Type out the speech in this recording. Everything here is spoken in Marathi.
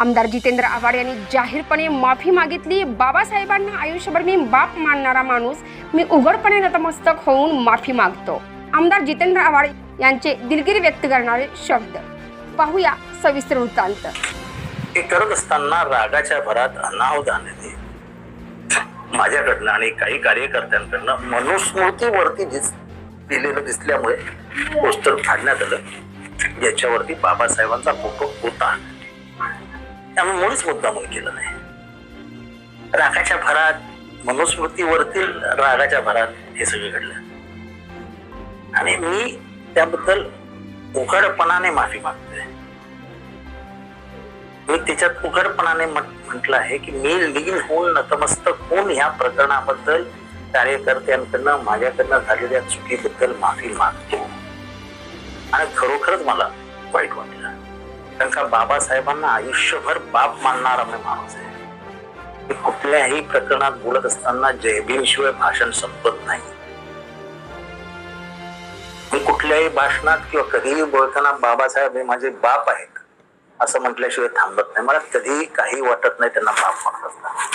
आमदार जितेंद्र आव्हाड यांनी जाहीरपणे माफी मागितली. बाबासाहेबांना आयुष्यभर मी बाप मानणारा माणूस मी उघडपणे नतमस्तक होऊन माफी मागतो. आमदार जितेंद्र आव्हाड यांचे दिलगिरी व्यक्त करणारे शब्द. पाहूया सविस्तर वृत्तांत. हे करत असताना रागाच्या भरात अनावधानाने माझ्याकडनं आणि काही कार्यकर्त्यांकडनं मनुस्मृतीवरती दिस दिलेलं दिसल्यामुळे पोस्टर फाडण्यात आलं. याच्यावरती बाबासाहेबांचा फोटो होता. त्यामुळे मुळीच मुद्दामून केलं नाही. रागाच्या भरात मनुस्मृतीवरतील रागाच्या भरात हे सगळं घडलं. आणि मी त्याबद्दल उघडपणाने माफी मागतोय. मी त्याच्यात उघडपणाने म्हटलं आहे की मी लीन होऊन नतमस्तक होऊन या प्रकरणाबद्दल कार्यकर्त्यांकडनं माझ्याकडनं झालेल्या चुकीबद्दल माफी मागतो. आणि खरोखरच मला वाईट वाटलं. कारण का बाबासाहेबांना आयुष्यभर बाप मानणारा मी माणूस आहे. मी कुठल्याही प्रकरणात बोलत असताना जयभीमशिवाय भाषण संपत नाही. मी कुठल्याही भाषणात किंवा कधीही बोलताना बाबासाहेब हे माझे बाप आहेत असं म्हटल्याशिवाय थांबत नाही. मला कधीही काही वाटत नाही त्यांना बाप म्हणत असताना